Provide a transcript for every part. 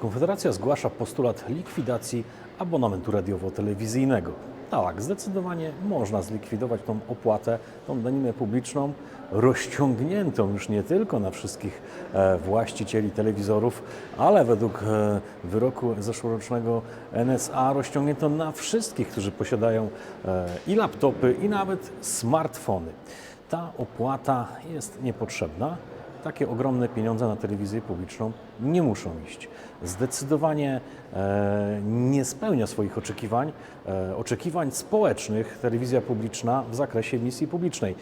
Konfederacja zgłasza postulat likwidacji abonamentu radiowo-telewizyjnego. Tak, zdecydowanie można zlikwidować tą opłatę, tą daninę publiczną, rozciągniętą już nie tylko na wszystkich e, właścicieli telewizorów, ale według e, wyroku zeszłorocznego NSA rozciągnięto na wszystkich, którzy posiadają e, i laptopy, i nawet smartfony. Ta opłata jest niepotrzebna. Takie ogromne pieniądze na telewizję publiczną nie muszą iść. Zdecydowanie e, nie spełnia swoich oczekiwań, e, oczekiwań społecznych telewizja publiczna w zakresie misji publicznej.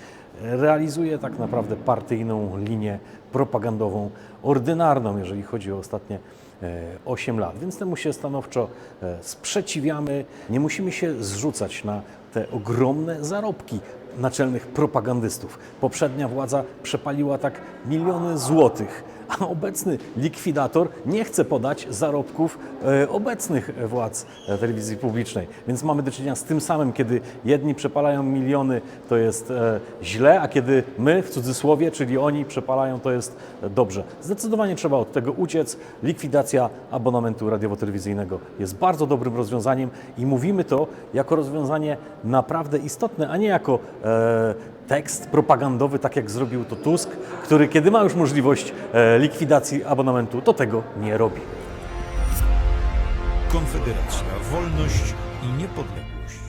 Realizuje tak naprawdę partyjną linię propagandową, ordynarną, jeżeli chodzi o ostatnie e, 8 lat. Więc temu się stanowczo e, sprzeciwiamy. Nie musimy się zrzucać na te ogromne zarobki naczelnych propagandystów. Poprzednia władza przepaliła tak miliony złotych, a obecny likwidator nie chce podać zarobków e, obecnych władz e, telewizji publicznej. Więc mamy do czynienia z tym samym, kiedy jedni przepalają miliony, to jest e, źle, a kiedy my, w cudzysłowie, czyli oni przepalają, to jest dobrze. Zdecydowanie trzeba od tego uciec. Likwidacja abonamentu radiowo-telewizyjnego jest bardzo dobrym rozwiązaniem i mówimy to jako rozwiązanie naprawdę istotne, a nie jako tekst propagandowy, tak jak zrobił to Tusk, który kiedy ma już możliwość e, likwidacji abonamentu, to tego nie robi. Konfederacja, wolność i niepodległość.